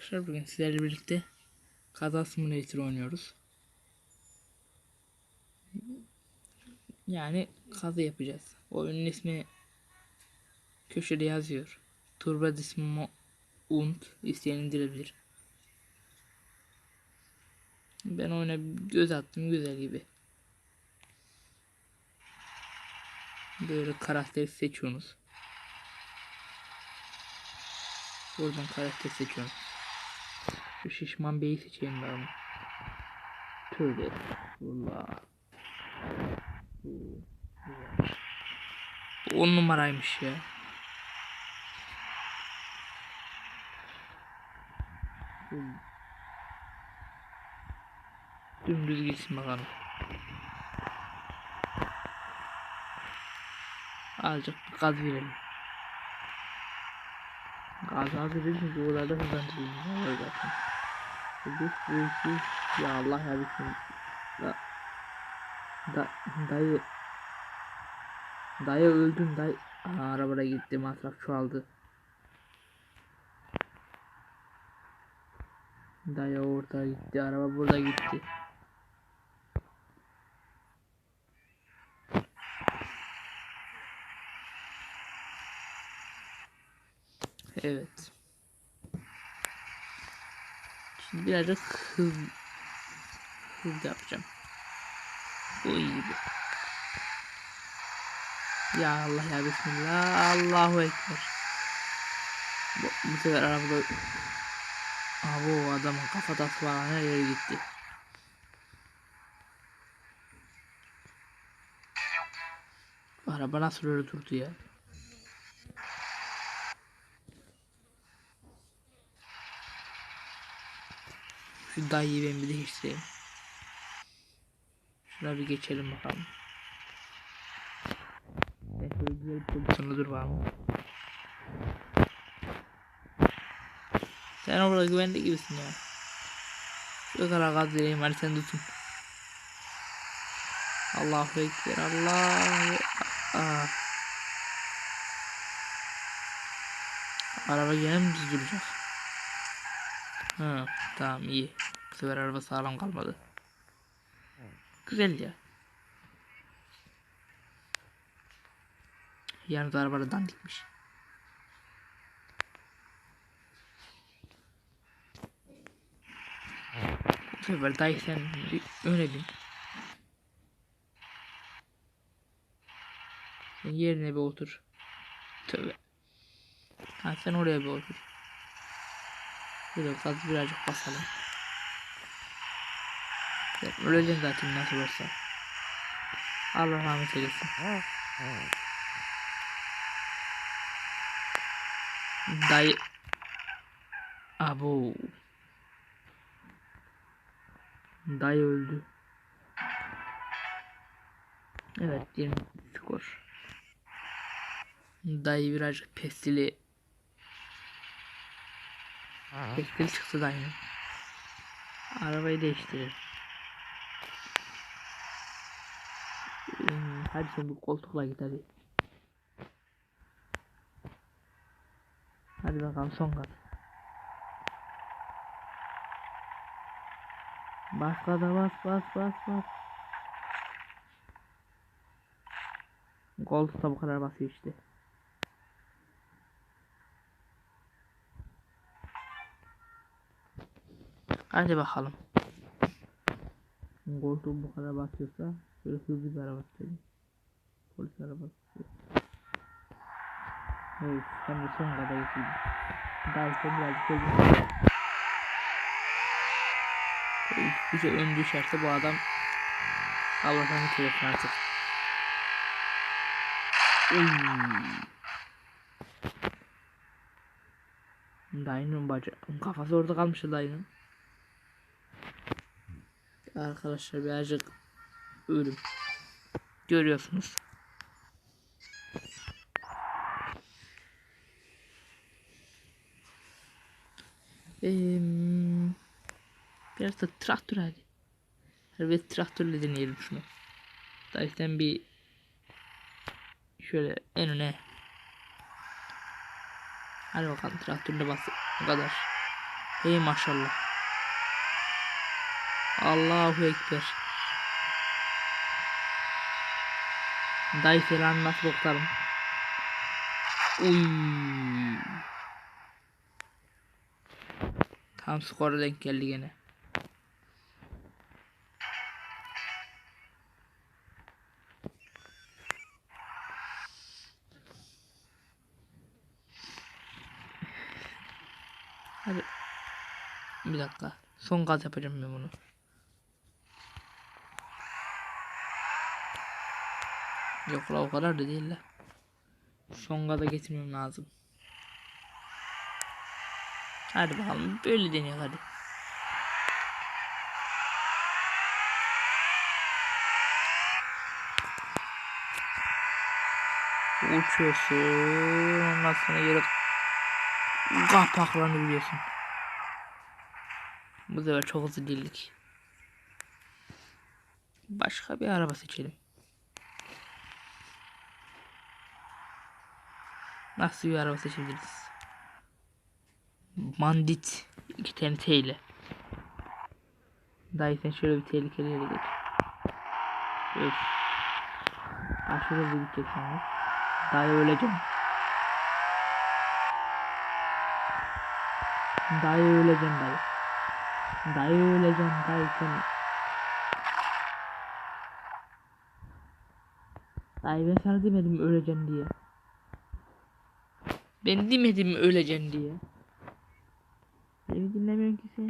arkadaşlar bugün sizlerle birlikte Kaza Simulator oynuyoruz. Yani kaza yapacağız. Oyunun ismi köşede yazıyor. Turbo Dismo und isteyen indirebilir. Ben oyuna göz attım güzel gibi. Böyle karakteri seçiyorsunuz. Buradan karakter seçiyorum. Şu şişman beyi seçeyim ben. Tövbe. Bu On numaraymış ya. Dümdüz gitsin bakalım. Azıcık gaz verelim. Gaz az verelim ki o kadar da hızlandırayım. Ne var zaten. Bu bu ya Allah ya bismillah. Da, da, dayı Dayı öldün dayı. Aa, arabada gitti masraf çoğaldı. Dayı orada gitti araba burada gitti. Evet. Şimdi birazcık hız hız yapacağım. Bu iyi. Ya Allah ya Bismillah. Allahu Ekber. Bu, bu sefer arabada Abi o adamın kafatası var her yere gitti. Araba nasıl öyle durdu ya? Şu dayıyı ben bir değiştireyim. Şuna bir geçelim bakalım. Ben şöyle güzel bir pozisyonda dur mı? Sen orada güvende gibisin ya. Şu kadar gaz vereyim hadi sen tutun. Allahu Ekber Allah. Aa. Araba gene mi düz duracak? Ha, tamam iyi. Bu sefer araba sağlam kalmadı. Güzel ya. Yalnız arabada dandikmiş. Bu sefer dayı sen öne bin. Sen yerine bir otur. Tövbe. Ha sen oraya bir otur. Böyle gaz birazcık basalım. Sen öleceksin zaten nasıl olsa. Allah rahmet eylesin. Dayı. Abo. Dayı öldü. Evet 20 skor. Dayı birazcık pestili. Pestil çıktı dayının. Arabayı değiştirir. Hmm, hadi sen bu koltukla git hadi. Hadi bakalım son kat. Bas gaza bas bas bas bas. Koltukta bu kadar basıyor işte. Hadi bakalım. Koltuğum bu kadar basıyorsa böyle hızlı bir araba istedim. Polis arabası. Evet, hem de son kadar getirdim. Daha sonra birazcık hızlı. Bir şey ön düşerse bu adam Allah'tan telefon artık. Uy. Dayının bacağı kafası orada kalmış dayının. Arkadaşlar birazcık ölüm. Görüyorsunuz. Eee Biraz da traktör hadi. Evet traktörle deneyelim şunu. Zaten bir şöyle en öne. Hadi bakalım traktörle bas. O kadar. Hey maşallah. Allahu Ekber. Dayı falan nasıl doktorum? Uy. Tam skora denk geldi gene. Hadi. Bir dakika. Son gaz yapacağım ben bunu. Yok la o kadar da değil la. Son gaza getirmem lazım. Hadi bakalım böyle deneyelim hadi. Uçuyorsun. Ondan sonra yere kapaklanabiliyorsun. Bu sefer çok hızlı değildik. Başka bir araba seçelim. Nasıl bir araba seçebiliriz? Bandit 2 tane T ile. Dayı sen şöyle bir tehlikeli yere geç. Öf. Aşırı hızlı gideceksin ya. Dayı öleceğim. Dayı öleceğim dayı. Dayı öleceğim dayı sen. Dayı ben sana demedim öleceğim diye. Ben demedim mi öleceğim diye. Beni dinlemiyorsun ki sen.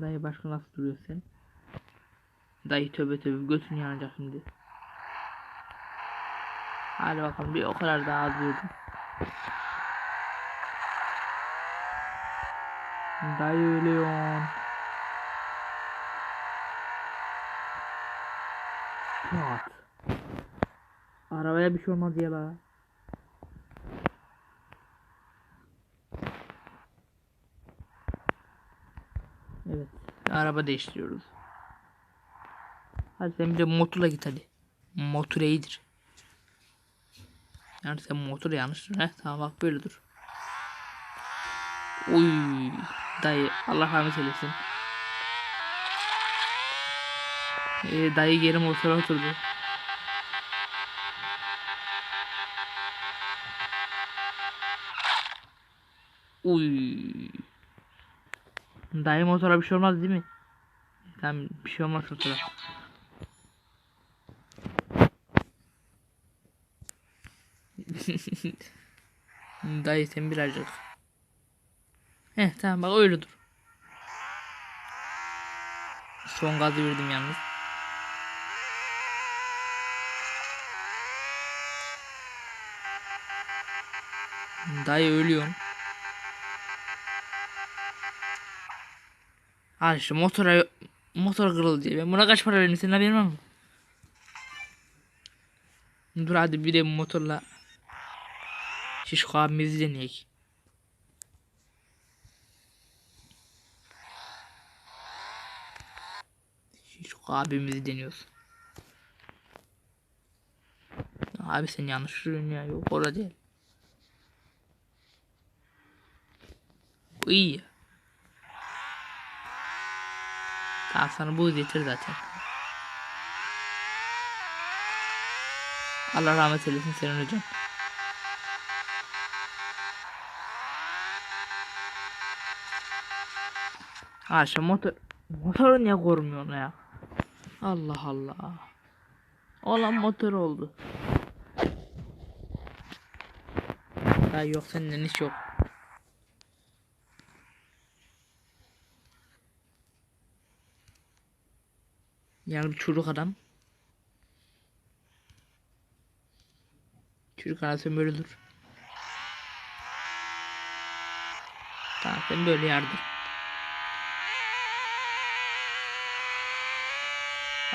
Dayı başka nasıl duruyor sen? Dayı tövbe tövbe götün yanacak şimdi. Hadi bakalım bir o kadar daha az durdum. Dayı ölüyor. Pat. Arabaya bir şey olmaz ya la. Evet. Araba değiştiriyoruz. Hadi sen bir de motorla git hadi. Motor iyidir. Yani sen motor yanlış. Heh, tamam bak böyle dur. Uy dayı Allah rahmet eylesin. Ee, dayı geri motora oturdu. Uy. Dayı motora bir şey olmaz değil mi? Tamam bir şey olmaz motora. Dayı sen birazcık. Heh tamam bak öyle dur. Son gazı verdim yalnız. Dayı ölüyorsun. Al işte motora motor kırıldı diye. Ben buna kaç para verdim senin haberin var mı? Dur hadi bir de motorla Şişko abimizi deneyek. Şişko abimizi deniyoruz. Abi sen yanlış sürüyorsun ya. Yok orada değil. Bu. Tamam sana bu getir zaten. Allah rahmet eylesin senin hocam. Ha şu motor motoru niye korumuyorsun ya? Allah Allah. Olan motor oldu. Ha yok senden hiç yok. Yani bir çocuk adam. Çocuk sen böyle dur. Tamam sen böyle yardır.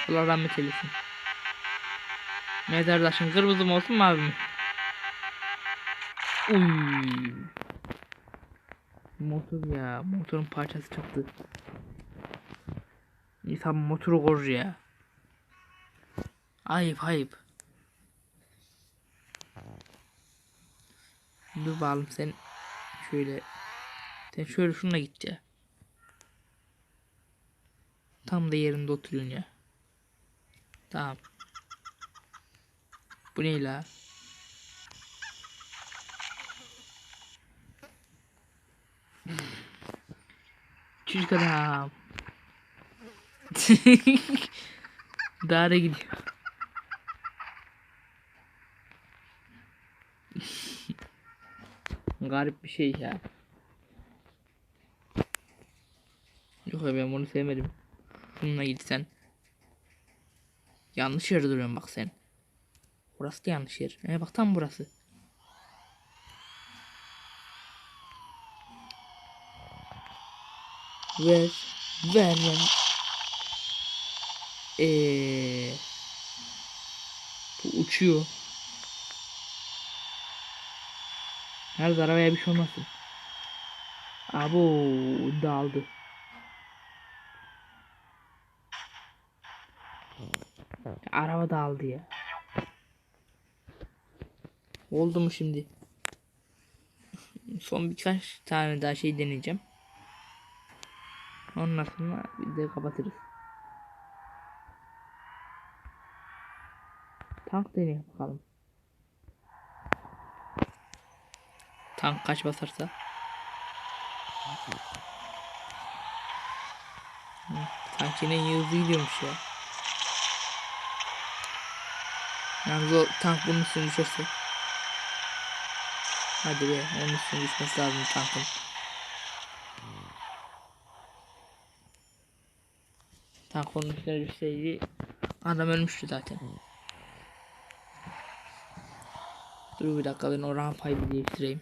Allah rahmet eylesin. Mezardaşın kırmızı mı olsun mavi mi? Uy. Motor ya. Motorun parçası çıktı. İnsan motoru korur ya. Ayıp ayıp. Dur bakalım sen şöyle sen şöyle şununla git ya. Tam da yerinde oturuyorsun ya. Tamam. Bu ne la? Çocuk adam. Daha da gidiyor. Garip bir şey ya. Yok ya ben bunu sevmedim. Bununla gitsen. Yanlış yerde duruyorsun bak sen. Burası da yanlış yer. E bak tam burası. Ver. Ver ver. Eee. Bu uçuyor. Nerede arabaya bir şey olmasın. Abo daldı. Araba daldı ya. Oldu mu şimdi? Son birkaç tane daha şey deneyeceğim. Ondan sonra bir de kapatırız. Tank deneyelim bakalım. Tank kaç basarsa. Yine iyi hızlı gidiyormuş ya. Yalnız o tank bunun üstüne düşerse. Hadi be onun üstüne düşmesi lazım tankın. Tank onun üstüne düşseydi adam ölmüştü zaten. Dur bir dakika ben o rampayı bir değiştireyim.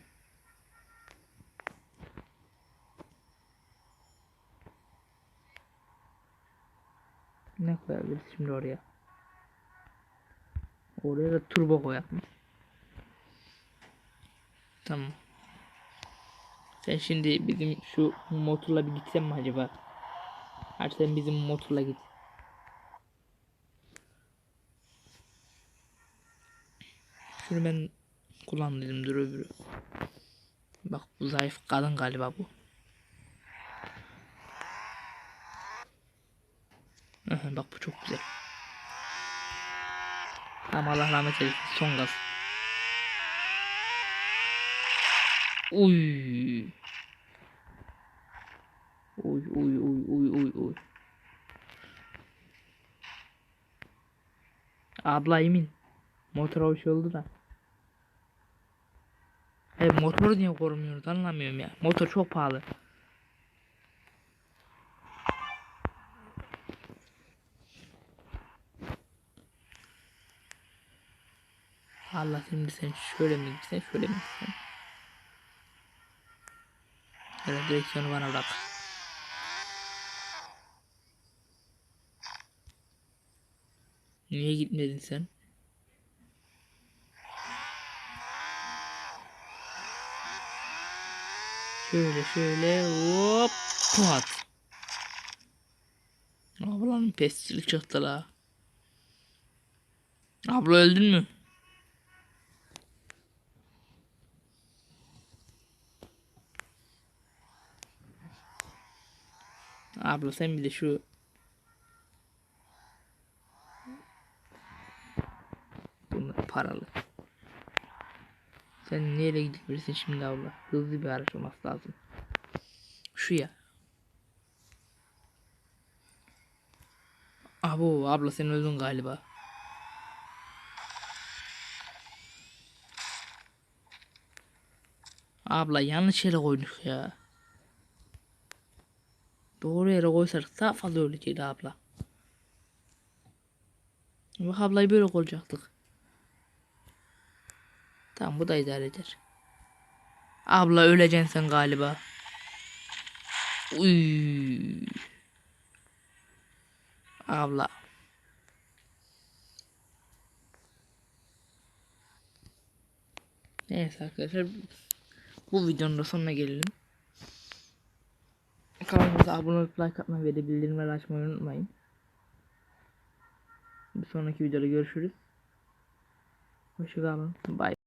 Ne koyabiliriz şimdi oraya? Oraya da turbo koyalım. Tamam. Sen şimdi bizim şu motorla bir gitsen mi acaba? Hadi sen bizim motorla git. Şunu ben kullandım dur öbürü. Bak bu zayıf kadın galiba bu. Aha, bak bu çok güzel. Ama Allah rahmet eylesin son gaz. Uy. Uy uy uy uy uy uy. Abla emin. Motora bir şey oldu da. Hayır motoru niye korumuyoruz anlamıyorum ya. Motor çok pahalı. Allah şimdi sen şöyle mi gitsen şöyle mi gitsen. Evet direksiyonu bana bırak. Niye gitmedin sen? Şöyle şöyle hop pat. Ablanın pestil çıktı la. Abla öldün mü? Abla sen bir de şu Bunlar paralı. Sen nereye gidebilirsin şimdi abla? Hızlı bir araç olması lazım. Şu ya. Abo abla sen öldün galiba. Abla yanlış yere koyduk ya. Doğru yere koysak daha fazla ölecekti abla. Bak ablayı böyle koyacaktık. Tamam bu da idare eder. Abla öleceksin galiba. Uy. Abla. Neyse arkadaşlar. Bu videonun da sonuna gelelim. Kanalımıza abone olup like atmayı ve de bildirimleri açmayı unutmayın. Bir sonraki videoda görüşürüz. Hoşçakalın. Bye.